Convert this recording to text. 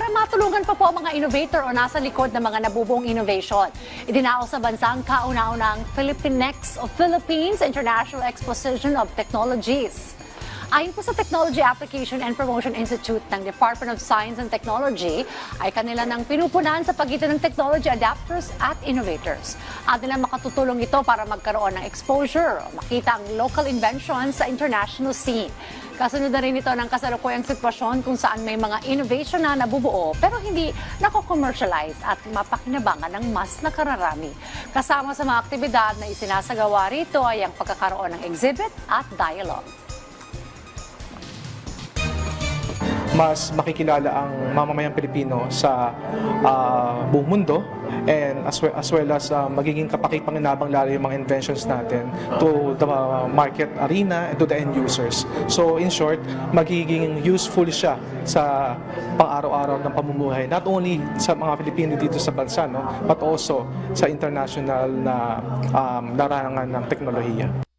para matulungan pa po ang mga innovator o nasa likod ng mga nabubuong innovation. Idinao sa bansang kauna-unang Philippinex o Philippines International Exposition of Technologies. Ayon po sa Technology Application and Promotion Institute ng Department of Science and Technology, ay kanila nang pinupunan sa pagitan ng technology adapters at innovators. At nila makatutulong ito para magkaroon ng exposure makita ang local inventions sa international scene. Kasunod na rin ito ng kasalukuyang sitwasyon kung saan may mga innovation na nabubuo pero hindi nako-commercialize at mapakinabangan ng mas nakararami. Kasama sa mga aktibidad na isinasagawa rito ay ang pagkakaroon ng exhibit at dialogue. mas makikilala ang mamamayang Pilipino sa ah, buong mundo and as well as, well as ah, magiging kapakipanginabang lalo yung mga inventions natin to the market arena and to the end users. So in short, magiging useful siya sa pang-araw-araw ng pamumuhay not only sa mga Pilipino dito sa bansa no but also sa international na um, larangan ng teknolohiya.